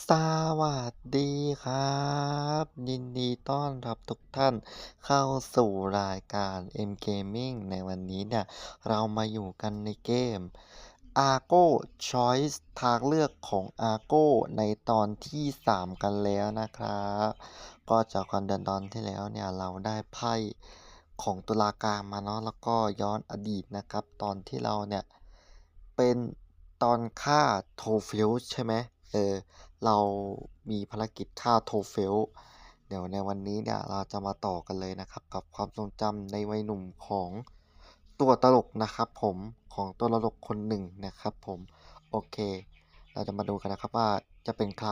สวัสดีครับ ยินดีต้อนรับทุกท่านเข้าสู่รายการ M Gaming ในวันนี้เนี่ย เรามาอยู่กันในเกม Argo Choice ทางเลือกของ Argo ในตอนที่ 3 กันแล้วนะครับ ก็จากกันเดินตอนที่แล้วเนี่ย เราได้ไพ่ของตุลาการมาเนาะแล้วก็ย้อนอดีตนะครับ ตอนที่เราเนี่ย เป็นตอนฆ่าโทฟิลใช่ไหม เออเรามีภารกิจฆ่าโทเฟล เดี๋ยวในวันนี้เนี่ยเราจะมาต่อกันเลยนะครับ กับความทรงจำในวัยหนุ่มของตัวตลกนะครับผมของตัวตลกคนหนึ่งนะครับผม โอเค เราจะมาดูกันนะครับว่าจะเป็นใคร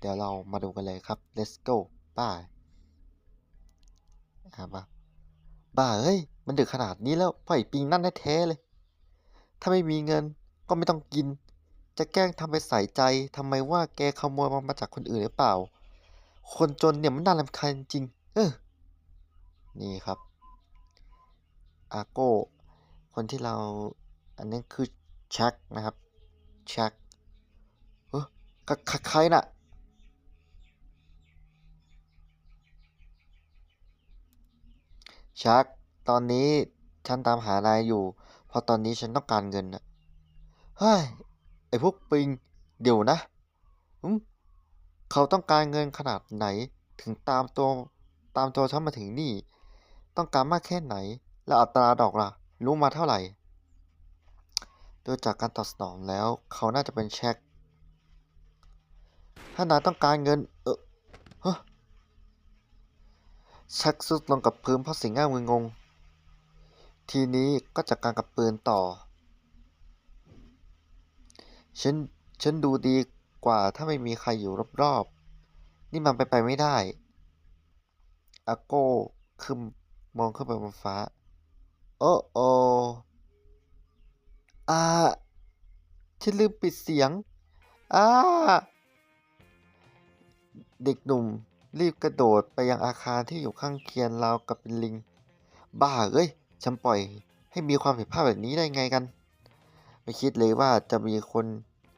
เดี๋ยวเรามาดูกันเลยครับ let's go บ้าอ่าบ้าบ้าเฮ้ย มันดึกขนาดนี้แล้วปล่อยปิงนั่นแท้เลย ถ้าไม่มีเงินก็ไม่ต้องกิน จะแกล้งทำไปใส่ใจทำไมว่าแกขโมยมันมาจากคนอื่นหรือเปล่า คนจนเนี่ยมันน่ารำคาญจริง เออ นี่ครับ อาโก้ คนที่เรา อันนี้คือแช็กนะครับแช็กเออใครน่ะชัก ตอนนี้ฉันตามหานายอยู่ เพราะตอนนี้ฉันต้องการเงินนะเฮ้ย ไอ้พวกปิง เดี๋ยวนะเขาต้องการเงินขนาดไหนถึงตามตัวตามตัวฉันมาถึงนี่ ต้องการมากแค่ไหน แล้วอัตราดอกล่ะ รู้มาเท่าไหร่ โดยจากการตอบสนองแล้ว เขาน่าจะเป็นเช็ค ถ้านายต้องการเงิน เออฮะเช็คสุดลงกับพื้นเพราะสิ่งง่ายมืองง ทีนี้ก็จัดการกับปืนต่อ ฉัน ฉันดูดีกว่าถ้าไม่มีใครอยู่รอบๆ นี่มันไปไปไม่ได้อาโก้คือมองขึ้นไปบนฟ้า โอ้โออาฉันลืมปิดเสียงอาเด็กหนุ่มรีบกระโดดไปยังอาคารที่อยู่ข้างเคียงราวกับเป็นลิง บ้าเอ้ย ฉันปล่อยให้มีความผิดพลาดแบบนี้ได้ไงกัน ไม่คิดเลยว่าจะมีคน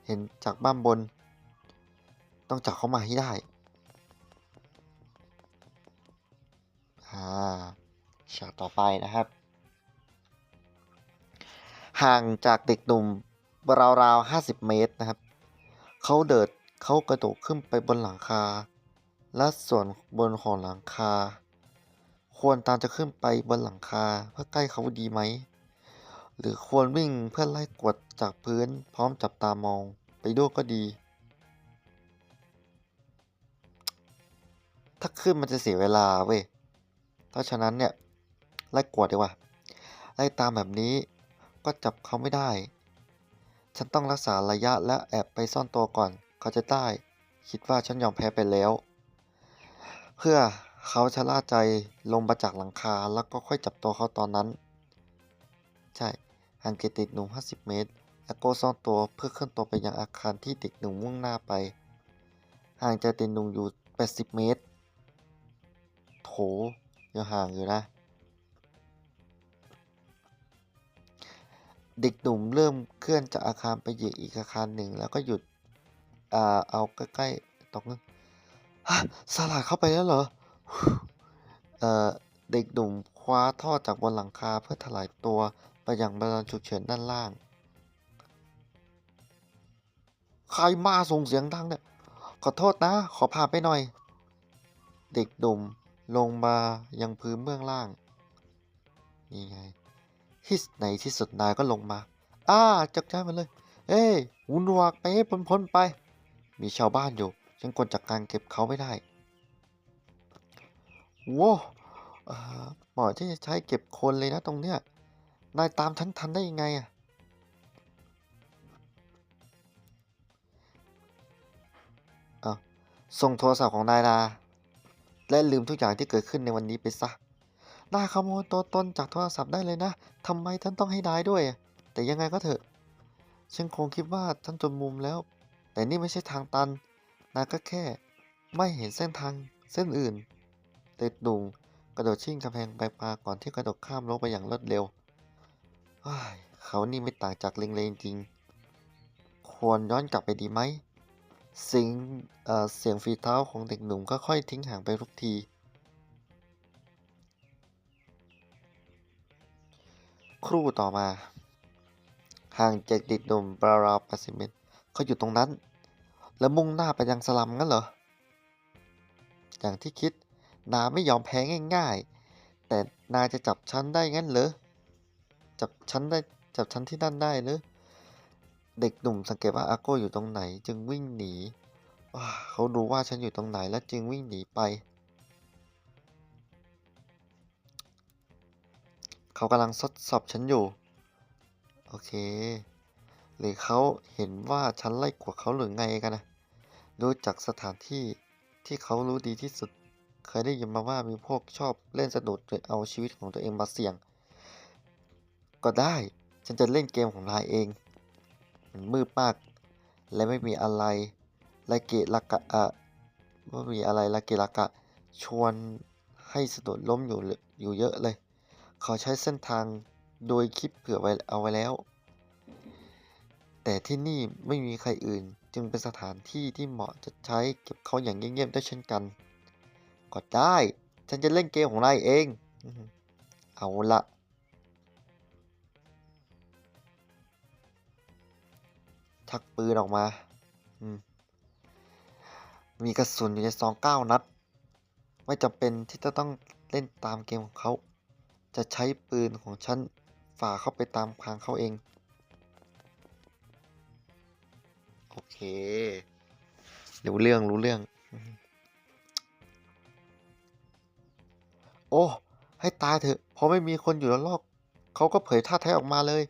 เห็นจากบ้านบน ต้องจับเขามาให้ได้อ่าฉากต่อไปนะครับ ห่างจากเด็กหนุ่มราวๆห้าสิบเมตรนะครับ เขาเดิดเขากระโดดขึ้นไปบนหลังคา และส่วนบนของหลังคา ควรตามจะขึ้นไปบนหลังคาเพื่อใกล้เขาดีไหม หรือควรวิ่งเพื่อไล่กวดจากพื้นพร้อมจับตามอง ไปด้วยก็ดี ถ้าขึ้นมันจะเสียเวลาเว้ย เพราะฉะนั้นเนี่ย ไล่กวดดีกว่า ไล่ตามแบบนี้ก็จับเขาไม่ได้ ฉันต้องรักษาระยะและแอบไปซ่อนตัวก่อน เขาจะได้ คิดว่าฉันยอมแพ้ไปแล้ว เพื่อเขาชะล่าใจลงมาจากหลังคาแล้วก็ค่อยจับตัวเขาตอนนั้น ใช่ ห่างเกติดหนุ่ม 50 เมตรแอโก้ซ่อนตัวเพื่อเคลื่อนตัวไปยังอาคารที่เด็กหนุ่มมุ่งหน้าไป ห่างจากเด็กหนุ่มอยู่ 80 เมตร โถยังห่างอยู่นะ เด็กหนุ่มเริ่มเคลื่อนจากอาคารไปเหยังอีกอาคารหนึ่งแล้วก็หยุดอ่าเอาใกล้ๆตรงนั้นฮะสลาดเข้าไปแล้วเหรอเอ่อเด็กหนุ่มคว้าท่อจากบนหลังคาเพื่อถลายตัว ไปยังบานฉุกเฉินด้านล่าง ใครมาส่งเสียงดังเนี่ย ขอโทษนะ ขอพาไปหน่อย เด็กหนุ่มลงมายังพื้นเบื้องล่าง นี่ไงที่ในที่สุดนายก็ลงมา อ้า จับใจมันเลย เอ้ยหุนวกไปให้พ้นๆไป มีชาวบ้านอยู่ ฉันกดจากการเก็บเขาไม่ได้โว้เอ่อเหมาะที่จะใช้เก็บคนเลยนะตรงเนี้ย นายตามฉันทันได้ยังไงอะอ้าส่งโทรศัพท์ของนายนาและลืมทุกอย่างที่เกิดขึ้นในวันนี้ไปซะนายขโมยตัวตนจากโทรศัพท์ได้เลยนะทำไมท่านต้องให้นายด้วย แต่ยังไงก็เถอะ ฉันคงคิดว่าท่านจนมุมแล้ว แต่นี่ไม่ใช่ทางตัน นายก็แค่ไม่เห็นเส้นทางเส้นอื่นเด็กหนุ่มกระโดดชิ่งกำแพงไปมาก่อนที่กระโดดข้ามลงไปอย่างรวดเร็ว เฮ้ยเขานี่ไม่ต่างจากลิงเลยจริง ควรย้อนกลับไปดีไหมเสียงเสียงฝีเท้าของเด็กหนุ่มค่อยๆทิ้งห่างไปทุกที ครู่ต่อมา ห่างจากเด็กหนุ่มราวๆ80เมตรเขาอยู่ตรงนั้น แล้วมุ่งหน้าไปยังสลัมงั้นเหรอ อย่างที่คิด นาไม่ยอมแพ้ง่าย ๆ แต่นาจะจับฉันได้งั้นเหรอ จับฉันได้จับฉันที่นั่นได้เหรอเด็กหนุ่มสังเกตว่าอาโก้อยู่ตรงไหน จึงวิ่งหนีว้าเขารู้ว่าฉันอยู่ตรงไหนและจึงวิ่งหนีไป เขากำลังทดสอบฉันอยู่ โอเค หรือเขาเห็นว่าฉันไล่กวดเขาหรือไงกันนะรู้จักสถานที่ที่เขารู้ดีที่สุด เคยได้ยินมาว่ามีพวกชอบเล่นสนุกโดยเอาชีวิตของตัวเองมาเสี่ยง ก็ได้ ฉันจะเล่นเกมของนายเอง มันมืดมาก และไม่มีอะไรละเกะละกะอะไม่มีอะไรละเกะละกะ ชวนให้สะดุดล้มอยู่อยู่เยอะเลยขอใช้เส้นทางโดยคิดเผื่อไว้เอาไว้แล้ว แต่ที่นี่ไม่มีใครอื่นจึงเป็นสถานที่ที่เหมาะจะใช้เก็บเขาอย่างเงียบๆได้เช่นกัน ก็ได้ ฉันจะเล่นเกมของนายเอง เอาละ ชักปืนออกมาอืมมีกระสุนอยู่ในซองเก้านัด ไม่จำเป็นที่จะต้องเล่นตามเกมของเขา จะใช้ปืนของฉันฝ่าเข้าไปตามทางเขาเอง โอเค รู้เรื่องรู้เรื่อง โอ้ ให้ตายเถอะพอไม่มีคนอยู่รอบๆเขาก็เผยท่าแท้ออกมาเลย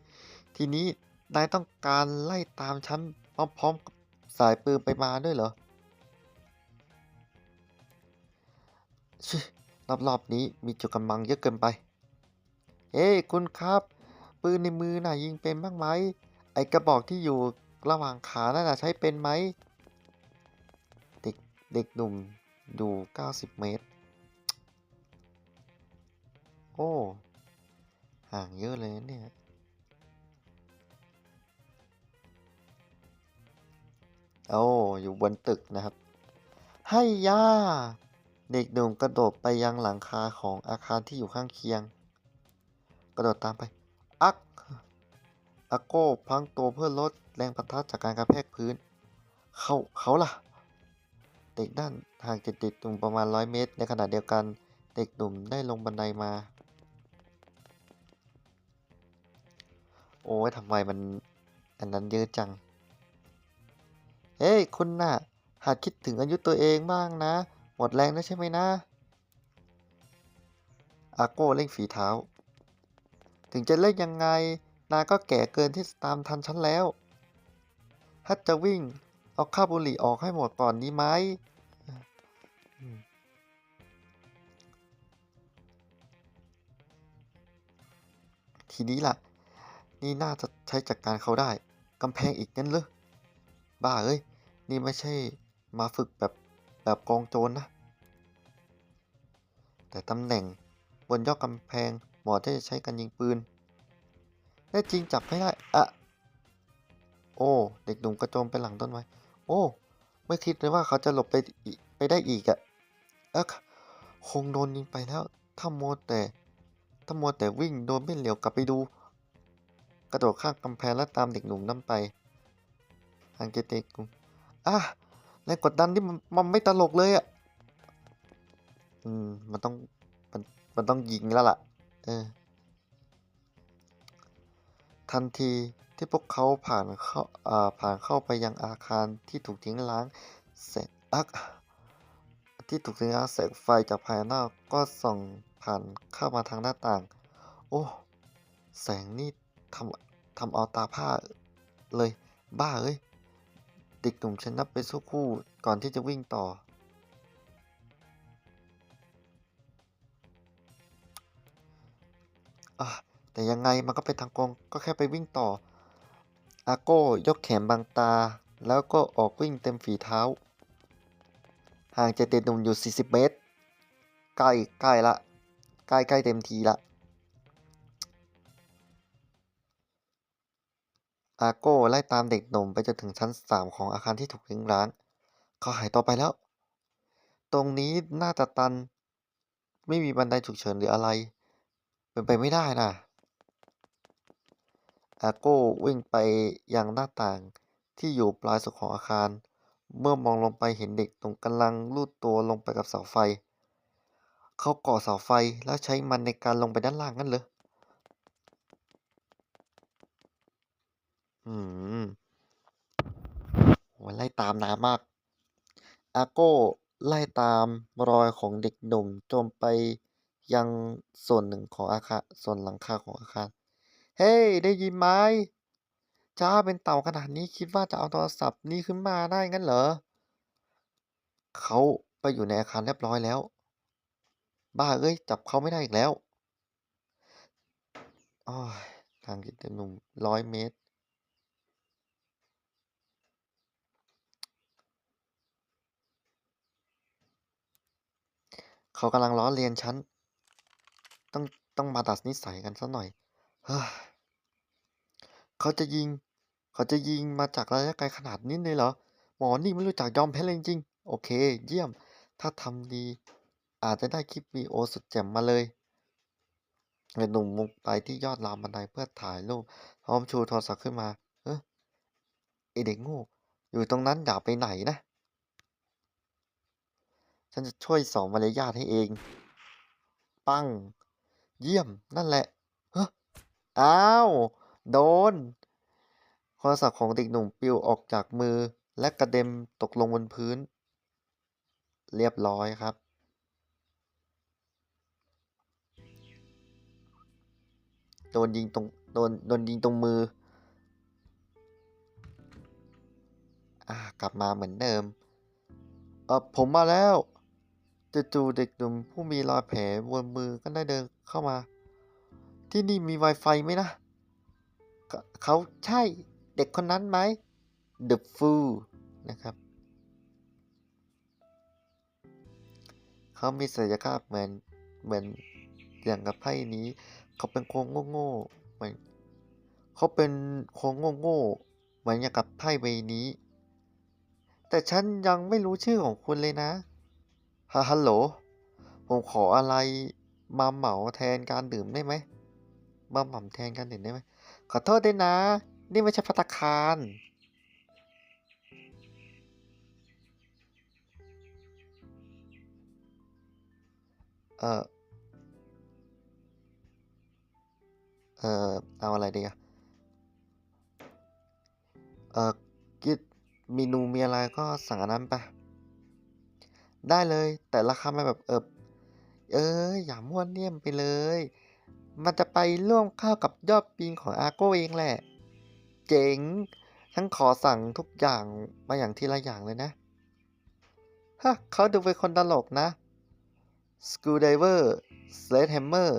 ทีนี้ นายต้องการไล่ตามฉันพร้อมๆกับสายปืนไปมาด้วยเหรอชิรอบๆนี้มีจุดกำบังเยอะเกินไปเฮ้ยคุณครับ ปืนในมือน่ะยิงเป็นบ้างไหม ไอกระบอกที่อยู่ระหว่างขานั่นน่ะใช้เป็นไหม เด็กเด็กหนุ่มอยู่90 เมตร โอ้ ห่างเยอะเลยเนี่ย โอ้อยู่บนตึกนะครับ ให้ย่า เด็กหนุ่มกระโดดไปยังหลังคาของอาคารที่อยู่ข้างเคียง กระโดดตามไป อักอาโก้พังตัวเพื่อลดแรงปะทะจากการกระแทกพื้น เขาเขาล่ะ เด็กด้านห่างจากเด็กหนุ่มประมาณร้อยเมตร ในขณะเดียวกันเด็กหนุ่มได้ลงบันไดมา โอ้ยทำไมมันอันนั้นเยอะจัง เฮ้ยคุณน่ะ หาคิดถึงอายุตัวเองบ้างนะ หมดแรงแล้วใช่ไหมนะอาโก้เร่งฝีเท้า ถึงจะเล่นยังไง นาก็แก่เกินที่จะตามทันฉันแล้วถ้าจะวิ่ง เอาข้าวบุหรี่ออกให้หมดก่อนดีไหมทีนี้ล่ะ นี่น่าจะใช้จัดการเขาได้ กำแพงอีกงั้นเหรอ บ้าเอ้ย นี่ไม่ใช่มาฝึกแบบแบบกองโจรนะแต่ตำแหน่งบนยอดกำแพงเหมาะที่จะใช้กันยิงปืนแน่จริงจับไม่ได้อะโอ้ เด็กหนุ่มกระโจมไปหลังต้นไม้ โอ้ ไม่คิดเลยว่าเขาจะหลบไปไปได้อีกอะเอ๊ะคงโดนยิงไปแล้ว ถ้ามัวแต่ถ้ามัวแต่วิ่งโดนไม่เหลียวกลับไปดู กระโดดข้ามกำแพงและตามเด็กหนุ่มนั่นไป ทางเกเตกุอะแรงกดดันที่มันมันไม่ตลกเลยอะอืม มันต้องมันมันต้องยิงแล้วล่ะ เออ ทันทีที่พวกเขาผ่านเข้าอ่าผ่านเข้าไปยังอาคารที่ถูกทิ้งร้างแสงอักที่ถูกทิ้งร้างแสงไฟจากภายนอกก็ส่องผ่านเข้ามาทางหน้าต่าง โอ้ แสงนี่ทำทำเอาตาผ้าเลย บ้าเอ้ย เด็กหนุ่มชะงักไปสักครู่ก่อนที่จะวิ่งต่อ แต่ยังไงมันก็เป็นทางกองก็แค่ไปวิ่งต่อ อาโก้ยกแขนบังตา แล้วก็ออกวิ่งเต็มฝีเท้า ห่างจากเด็กหนุ่มอยู่ 40 เมตร ใกล้ใกล้ละ ใกล้ใกล้เต็มทีละ อาโก้ไล่ตามเด็กหนุ่มไปจนถึงชั้น3ของอาคารที่ถูกทิ้งร้าง เขาหายตัวไปแล้ว ตรงนี้น่าจะตัน ไม่มีบันไดฉุกเฉินหรืออะไร เป็นไปไม่ได้นะอาโก้วิ่งไปยังหน้าต่างที่อยู่ปลายสุดของอาคาร เมื่อมองลงไปเห็นเด็กตรงกำลังลูดตัวลงไปกับเสาไฟ เขาก่อเสาไฟแล้วใช้มันในการลงไปด้านล่างงั้นเหรอ อืมโหไล่ตามนานมาก อาโก้ไล่ตามรอยของเด็กหนุ่มจนไปยังส่วนหนึ่งของอาคารส่วนหลังคาของอาคาร เฮ้ย ได้ยินไหมจ้าเป็นเต่าขนาดนี้คิดว่าจะเอาโทรศัพท์นี้ขึ้นมาได้งั้นเหรอ เขาไปอยู่ในอาคารเรียบร้อยแล้ว บ้าเอ้ย จับเขาไม่ได้อีกแล้วอ้อยทางเด็กหนุ่มร้อยเมตร เขากำลังล้อเลียนฉัน ต้องต้องมาดัดนิสัยกันสักหน่อย เขาจะยิง เขาจะยิงมาจากระยะไกลขนาดนี้เลยเหรอ หมอนี่ไม่รู้จักยอมแพ้เลยจริงๆโอเค เยี่ยม ถ้าทำดี อาจจะได้คลิปวีโอสุดแจ่มมาเลยไอ้หนุ่มมุงไปที่ยอดราวบันไดเพื่อถ่ายรูปพร้อมชูโทรศัพท์ขึ้นมา เอ้อไอเด็กโง่ อยู่ตรงนั้นอย่าไปไหนนะ ฉันจะช่วยสอนมารยาทให้เอง ปัง เยี่ยม นั่นแหละเฮ้ออ้าว โดน โทรศัพท์ของเด็กหนุ่มปลิวออกจากมือ และกระเด็นตกลงบนพื้น เรียบร้อยครับ โดนยิงตรง โดน โดนยิงตรงมือ อ่ากลับมาเหมือนเดิมเออผมมาแล้ว จู่ๆเด็กหนุ่มผู้มีรอยแผลบนมือก็ได้เดินเข้ามา ที่นี่มี Wi-Fi ไหมนะเขเขาใช่เด็กคนนั้นไหม The Fool นะครับ เขามีศักยภาพเหมือนเหมือนอย่างกับไพ่นี้ เขาเป็นโค้งโง่ๆเหมือนเขาเป็นโค้งโง่ๆเหมือนอย่างกับไพ่ใบนี้ แต่ฉันยังไม่รู้ชื่อของคุณเลยนะ ฮะฮัลโหล ผมขออะไรมาเหมาแทนการดื่มได้ไหม มาหม่ำแทนการดื่มได้ไหม ขอโทษด้วยนะ นี่ไม่ใช่ภัตคารเออเออเอาอะไรดีอะเออกิดเมนูมีอะไรก็สั่งอันนั้นไป ได้เลย แต่ราคามันแบบเออเอ้ยอย่ามั่วเนี่ยมไปเลย มันจะไปร่วมเข้ากับยอดปิงของอาโก้เองแหละ เจ๋งฉันขอสั่งทุกอย่างมาอย่างทีละอย่างเลยนะ ฮะเขาดูเป็นคนตลกนะ Screwdriver Sledgehammer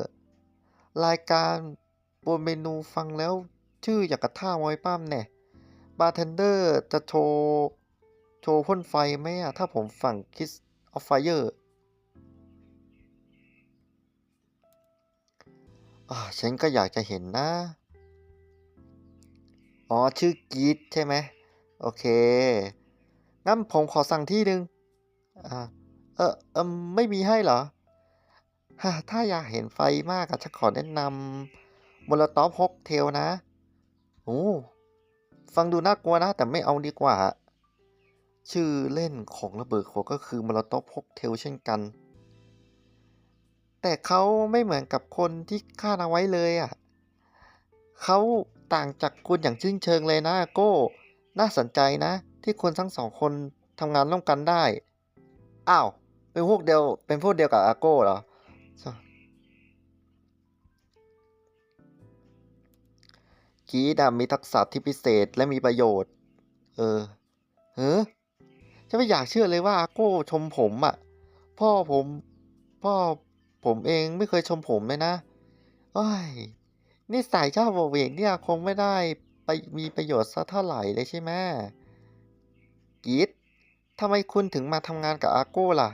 รายการบนเมนูฟังแล้วชื่ออย่างกระท่ามอยปั้มแน่บาร์เทนเดอร์จะโชว์ โชว์พ่นไฟไหมอะถ้าผมฝั่ง Kiss of Fire อ่าฉันก็อยากจะเห็นนะ อ๋อ ชื่อกีดใช่ไหม โอเค งั้นผมขอสั่งที่หนึ่งอ่า เออเออไม่มีให้เหรอฮะถ้าอยากเห็นไฟมากอะฉันขอแนะนำมลตอฟฮกเทลนะ โอ้ ฟังดูน่ากลัวนะ แต่ไม่เอาดีกว่า ชื่อเล่นของระเบิดขวดก็คือมลตอฟฮกเทลเช่นกัน แต่เขาไม่เหมือนกับคนที่คาดเอาไว้เลยอะเขาต่างจากคุณอย่างชิ้นเชิงเลยนะโก้ น่าสนใจนะ ที่คนทั้งสองคนทำงานร่วมกันได้ อ้าว เป็นพวกเดียว เป็นพวกเดียวกับอาโก้เหรอ กีดอะมีทักษะที่พิเศษและมีประโยชน์ เออเฮ้อ ฉันไม่อยากเชื่อเลยว่าอาโก้ชมผมอะพ่อผม พ่อผมเองไม่เคยชมผมเลยนะโอ้ยนิสัยชอบโหวกเวกเนี่ยคงไม่ได้ไปมีประโยชน์สักเท่าไหร่เลยใช่ไหมกีดทำไมคุณถึงมาทำงานกับอาโก้ล่ะ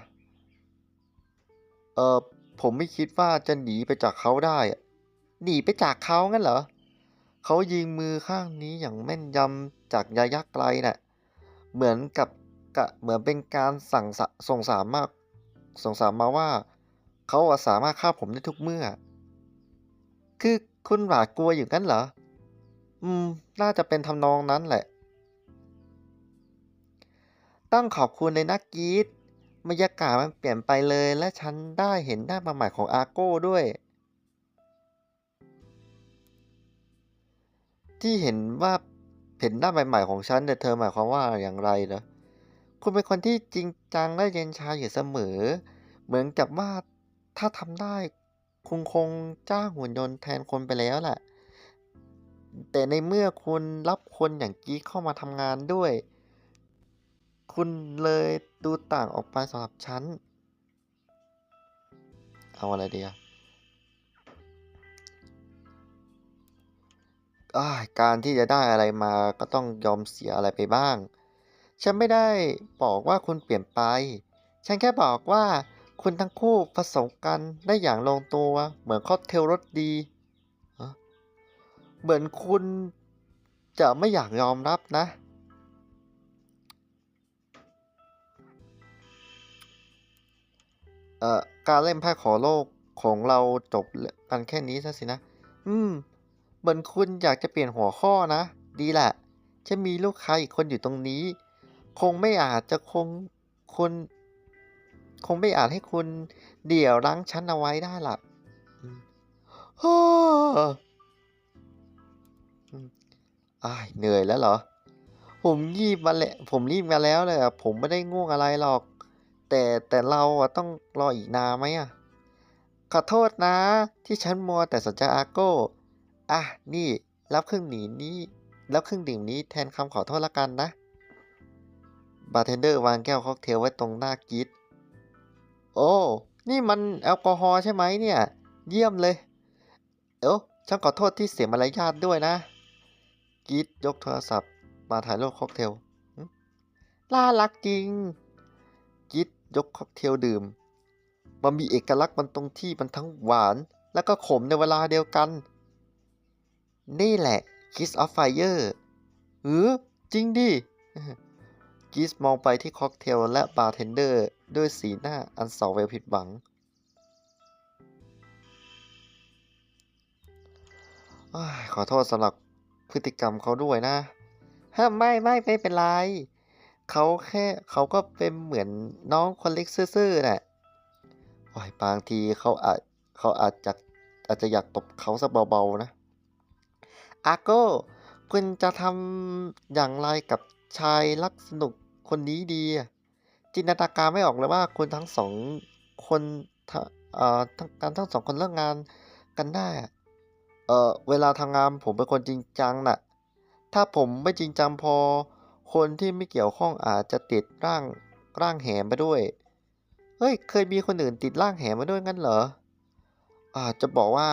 เออผมไม่คิดว่าจะหนีไปจากเขาได้อะหนีไปจากเขางั้นเหรอ เขายิงมือข้างนี้อย่างแม่นยำจากระยะไกลน่ะ เหมือนกับ กะเหมือนเป็นการสั่งส่งสารมาส่งสารมาว่า เขาสามารถฆ่าผมได้ทุกเมื่อ คือคุณหวาดกลัวอยู่งั้นเหรอ อืม น่าจะเป็นทำนองนั้นแหละ ต้องขอบคุณเลยนะกรีดบรรยากาศมันเปลี่ยนไปเลยและฉันได้เห็นหน้ามาใหม่ของอาโก้ด้วย ที่เห็นว่าเห็นหน้าใหม่ๆของฉันแต่เธอหมายความว่าอย่างไรเหรอ คุณเป็นคนที่จริงจังและเย็นชาอยู่เสมอ เหมือนกับว่าถ้าทำได้คุณคงจ้างหุ่นยนต์แทนคนไปแล้วแหละ แต่ในเมื่อคุณรับคนอย่างกรีดเข้ามาทำงานด้วย คุณเลยดูต่างออกไปสำหรับฉัน เอาอะไรดีอะอ้ายการที่จะได้อะไรมาก็ต้องยอมเสียอะไรไปบ้าง ฉันไม่ได้บอกว่าคุณเปลี่ยนไป ฉันแค่บอกว่าคุณทั้งคู่ผสมกันได้อย่างลงตัวเหมือนค็อกเทลรสดี เหมือนคุณจะไม่อยากยอมรับนะ เอ่อ การเล่นไพ่ขอโลกของเราจบกันแค่นี้ซะสินะ อืม เหมือนคุณอยากจะเปลี่ยนหัวข้อนะ ดีแหละฉันมีลูกค้าอีกคนอยู่ตรงนี้ คงไม่อาจจะคงคุณ คงไม่อาจให้คุณเดี่ยวรั้งฉันเอาไว้ได้ล่ะอืมฮ่าอืมอ้ายเหนื่อยแล้วเหรอ ผมรีบมาแล้วผมรีบมาแล้วเลยอะผมไม่ได้ง่วงอะไรหรอก แต่แต่เราอะต้องรออีกนานไหมอะขอโทษนะ ที่ฉันมัวแต่สนใจอาโก้อะนี่ รับเครื่องหนีนี้ รับเครื่องดื่มนี้แทนคำขอโทษละกันนะ บาร์เทนเดอร์วางแก้วค็อกเทลไว้ตรงหน้ากีดโอ้ นี่มันแอลกอฮอล์ใช่ไหมเนี่ย เยี่ยมเลย เอ้าฉันขอโทษที่เสียมารยาทด้วยนะกีดยกโทรศัพท์ มาถ่ายรูปค็อกเทลหึน่ารักจริงกีดยกค็อกเทลดื่ม มันมีเอกลักษณ์มันตรงที่มันทั้งหวาน และก็ขมในเวลาเดียวกัน นี่แหละ Kiss of Fire เออจริงดิ กิสมองไปที่ค็อกเทลและบาร์เทนเดอร์ ด้วยสีหน้าอันเศร้าเวลผิดหวังอขอโทษสำหรับพฤติกรรมเขาด้วยนะฮะไม่ไม่ไม่เป็นไร เขาแค่เขาก็เป็นเหมือนน้องคนเล็กซื่อๆน่ะโอ้ยบางทีเขาอาจเขาอาจจะอาจจะอยากตบเขาสักเบาๆนะ อาโก้ คุณจะทำอย่างไรกับชายรักสนุก คนนี้ดีอะจินตนาการไม่ออกเลยว่าคุณทั้งสองคนทะเอ่อทั้งการทั้งสองคนเลิกงานกันได้เออเวลาทำงานผมเป็นคนจริงจังน่ะ ถ้าผมไม่จริงจังพอ คนที่ไม่เกี่ยวข้องอาจจะติดร่างร่างแหมไปด้วย เฮ้ย เคยมีคนอื่นติดร่างแหมาด้วยงั้นเหรออาจจะบอกว่า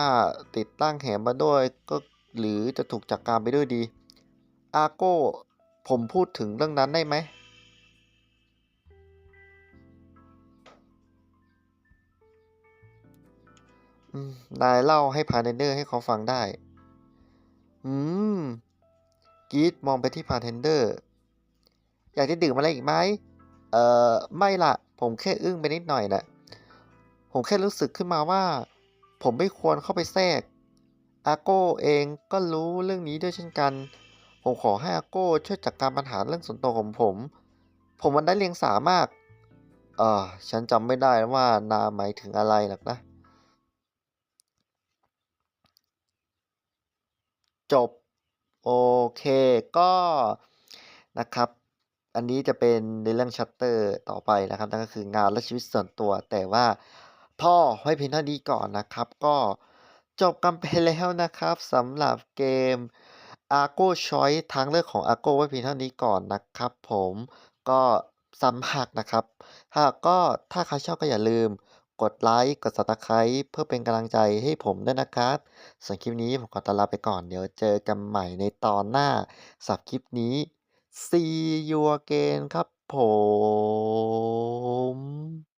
ติดร่างแหมาด้วยก็หรือจะถูกจัดการไปด้วยดี อาโก้ ผมพูดถึงเรื่องนั้นได้ไหม นายเล่าให้พาเทนเดอร์ให้เขาฟังได้ อืม กีดมองไปที่พาเทนเดอร์ อยากจะดื่มอะไรอีกไหม เอ่อ ไม่ละ ผมแค่อึ้งไปนิดหน่อยนะผมแค่รู้สึกขึ้นมาว่า ผมไม่ควรเข้าไปแทรก อาโก้เองก็รู้เรื่องนี้ด้วยเช่นกัน ผมขอให้อาโก้ช่วยจัดการปัญหาเรื่องส่วนตัวของผม ผมมันได้เลียงสามาก เออฉันจำไม่ได้ว่านาหมายถึงอะไรหรอกนะ จบ โอเค ก็นะครับ อันนี้จะเป็นในเรื่องชัตเตอร์ต่อไปนะครับ นั่นก็คืองานและชีวิตส่วนตัว แต่ว่าพ่อไว้เพียงเท่านี้ก่อนนะครับ ก็จบกันไปแล้วนะครับสำหรับเกม Argo Choice ทางเลือกของ Argo ไว้เพียงเท่านี้ก่อนนะครับ ผมก็ซ้ำหักนะครับหากก็ถ้าใครชอบก็อย่าลืม กดไลค์ กด Subscribe เพื่อเป็นกำลังใจให้ผมด้วยนะครับส่วนคลิปนี้ผมขอตลาไปก่อนเดี๋ยวเจอกันใหม่ในตอนหน้าสับคลิปนี้ See you again ครับผม